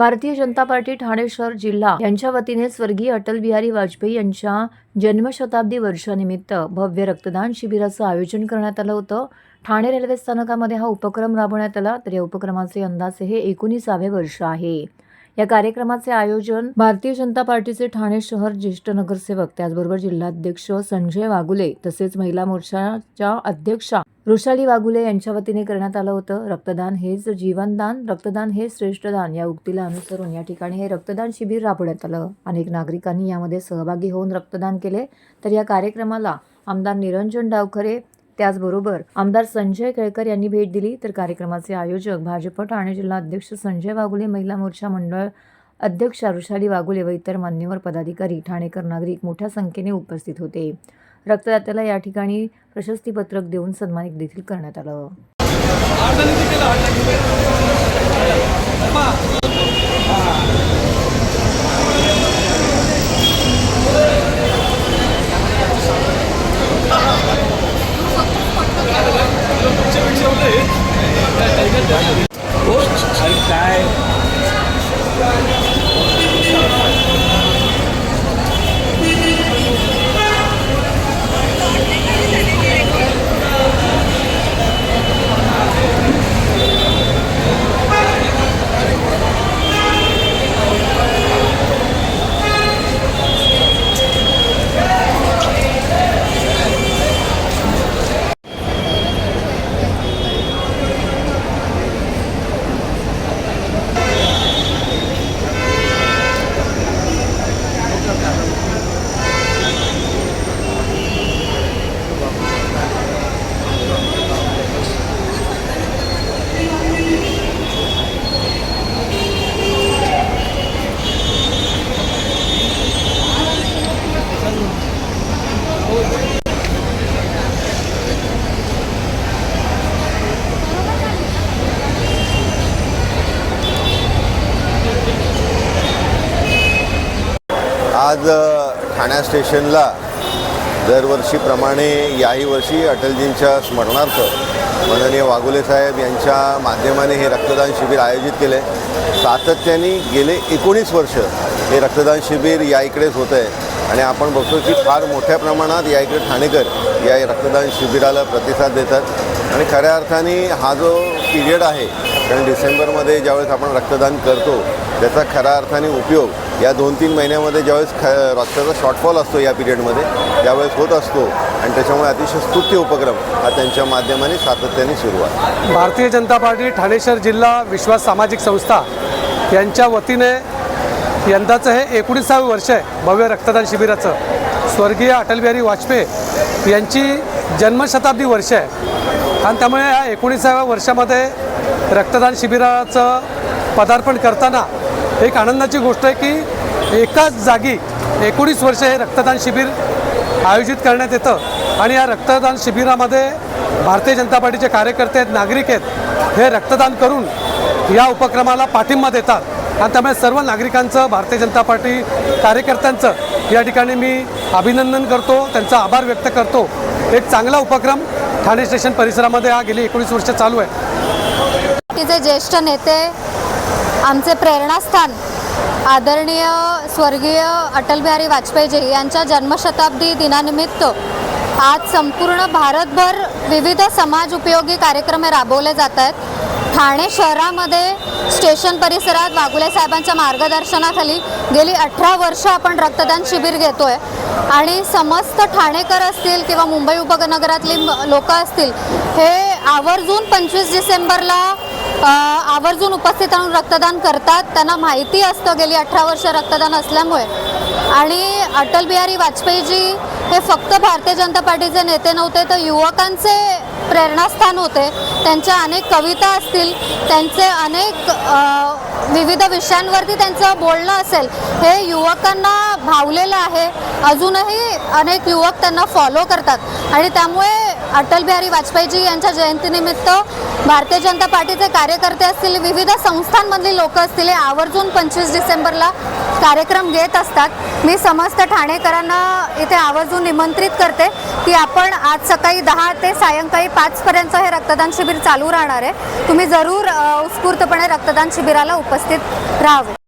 Bharatiya Janata party Thane शहर जिल्हा यांच्या वतीने स्वर्गीय अटल बिहारी वाजपेयी यांच्या जन्मशताब्दी वर्षानिमित्त भव्य रक्तदान शिबिराचं आयोजन करण्यात आलं होतं. ठाणे रेल्वे स्थानकामध्ये हा उपक्रम राबवण्यात आला. तर या उपक्रमाचे अंदाजे हे एकोणीसावे वर्ष आहे. या कार्यक्रमाचे आयोजन भारतीय जनता पार्टीचे ठाणे शहर ज्येष्ठ नगरसेवक त्याचबरोबर जिल्हाध्यक्ष संजय वागुले तसेच महिला मोर्चाच्या अध्यक्षा वृषाली वागुले यांच्या वतीने करण्यात आलं होतं. रक्तदान हेच जीवनदान रक्तदान हे श्रेष्ठदान या उक्तीला अनुसरून या ठिकाणी हे रक्तदान शिबिर राबवण्यात आलं. अनेक नागरिकांनी यामध्ये सहभागी होऊन रक्तदान केले. तर या कार्यक्रमाला आमदार निरंजन डावखरे त्याचबरोबर आमदार संजय केळकर यांनी भेट दिली. तर कार्यक्रमाचे आयोजक भाजप ठाणे जिल्हा अध्यक्ष संजय वाघुले महिला मोर्चा मंडळ अध्यक्ष वृषाली वाघुले व इतर मान्यवर पदाधिकारी ठाणेकर नागरिक मोठ्या संख्येने उपस्थित होते. रक्तदात्याला या ठिकाणी प्रशस्तीपत्रक देऊन सन्मानित देखील करण्यात आलं. आज ठाण्या स्टेशनला दरवर्षीप्रमाणे याही वर्षी अटलजींच्या स्मरणार्थ माननीय वाघुले साहेब यांच्या माध्यमाने हे रक्तदान शिबिर आयोजित केले. सातत्याने गेले एकोणीस वर्ष हे रक्तदान शिबिर या इकडेच होतं आहे. आणि आपण बघतो की फार मोठ्या प्रमाणात या इकडे ठाणेकर या रक्तदान शिबिराला प्रतिसाद देतात. आणि खऱ्या अर्थाने हा जो पिरियड आहे कारण डिसेंबरमध्ये ज्यावेळेस आपण रक्तदान करतो त्याचा खऱ्या अर्थाने उपयोग या दोन तीन महिन्यामध्ये ज्यावेळेस ख रक्ताचा शॉर्टफॉल असतो या पिरियडमध्ये त्यावेळेस होत असतो. आणि त्याच्यामुळे अतिशय स्तुत्य उपक्रम हा त्यांच्या माध्यमाने सातत्याने सुरू आहे. भारतीय जनता पार्टी ठाणे शहर जिल्हा विश्वास सामाजिक संस्था यांच्या वतीने यंदाचं हे एकोणीसावं वर्ष आहे भव्य रक्तदान शिबिराचं. स्वर्गीय अटलबिहारी वाजपेयी यांची जन्मशताब्दी वर्ष आहे. आणि त्यामुळे या एकोणीसाव्या वर्षामध्ये रक्तदान शिबिराचं पदार्पण करताना एक आनंदाची गोष्ट आहे की एकाच जागी एकोणीस वर्ष हे रक्तदान शिबिर आयोजित करण्यात येतं. आणि या रक्तदान शिबिरामध्ये भारतीय जनता पार्टीचे कार्यकर्ते आहेत नागरिक आहेत. हे रक्तदान करून या उपक्रमाला पाठिंबा देतात. आणि त्यामुळे सर्व नागरिकांचं भारतीय जनता पार्टी कार्यकर्त्यांचं या ठिकाणी मी अभिनंदन करतो. त्यांचा आभार व्यक्त करतो. एक चांगला उपक्रम ठाणे स्टेशन परिसरामध्ये हा गेली एकोणीस वर्ष चालू आहे. पार्टीचे ज्येष्ठ नेते आमचे प्रेरणास्थान आदरणीय स्वर्गीय अटलबिहारी वाजपेयीजी यांच्या जन्मशताब्दी दिनानिमित्त आज संपूर्ण भारतभर विविध समाज उपयोगी कार्यक्रम राबवले जात आहेत. ठाणे शहरामध्ये स्टेशन परिसरात वाघुले साहेबांच्या मार्गदर्शनाखाली गेली अठरा वर्ष आपण रक्तदान शिबिर आहे आणि समस्त ठाणेकर असतील किंवा मुंबई उपनगरातली लोकं असतील हे आवर्जून पंचवीस डिसेंबरला आवर्जून उपस्थित राहून रक्तदान करतात. त्यांना माहिती असतं गेली अठरा वर्ष रक्तदान असल्यामुळे. आणि अटल बिहारी वाजपेयीजी हे फक्त भारतीय जनता पार्टीचे नेते नव्हते तर युवकांचे प्रेरणास्थान होते. त्यांच्या अनेक कविता असतील त्यांचे अनेक विविध विषयांवरती त्यांचं बोलणं असेल हे युवकांना भावलेलं आहे. अजूनही अनेक युवक त्यांना फॉलो करतात. आणि त्यामुळे अटल बिहारी वाजपेयीजी यांच्या जयंतीनिमित्त भारतीय जनता पार्टीचे कार्यकर्ते असतील विविध संस्थांमधली लोक असतील हे आवर्जून पंचवीस डिसेंबरला कार्यक्रम घेत असतात. मी समस्त ठाणेकरांना इथे आवर्जून निमंत्रित करते की आपण आज सकाळी दहा ते सायंकाळी पाचपर्यंत हे रक्तदान शिबिर चालू राहणार आहे. तुम्ही जरूर उत्स्फूर्तपणे रक्तदान शिबिराला उपस्थित उपस्थित राहावे